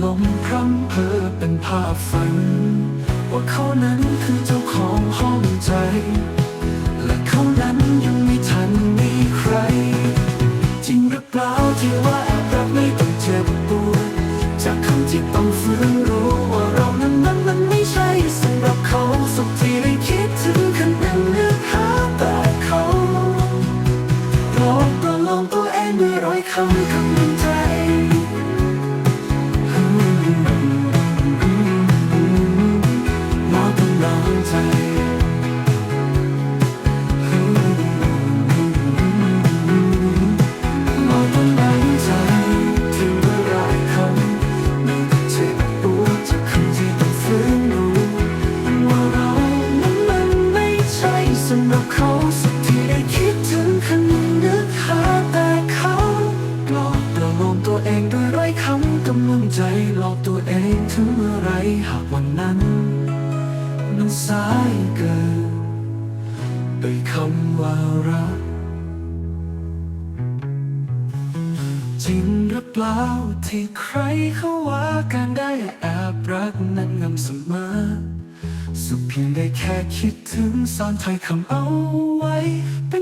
หลงพรำเพอเป็นภาพฝัน ว่าเขานั้นคือเจ้าของห้องใจ และเขานั้นยังไม่ทันมีใคร จริงหรือเปล่าที่ว่าแอบรักไม่ต้องเจ็บปวดจากคำที่ต้องฟื้นรู้ว่าเรานั้นนั้นมันไม่ใช่สำหรับเขาสุขที่ได้คิดถึงคันเป็นเนื้อหาแต่เขาลอกประโลมตัวเองด้วยร้อยคำคำ หากวันนั้นมันสายเกินด้วยคำว่ารักจริงหรือเปล่าที่ใครเขาว่ากันได้แอบรักนั้นงามเสมอสุขเพียงได้แค่คิดถึงซ่อนถ้อยคำเอาไว้เป็น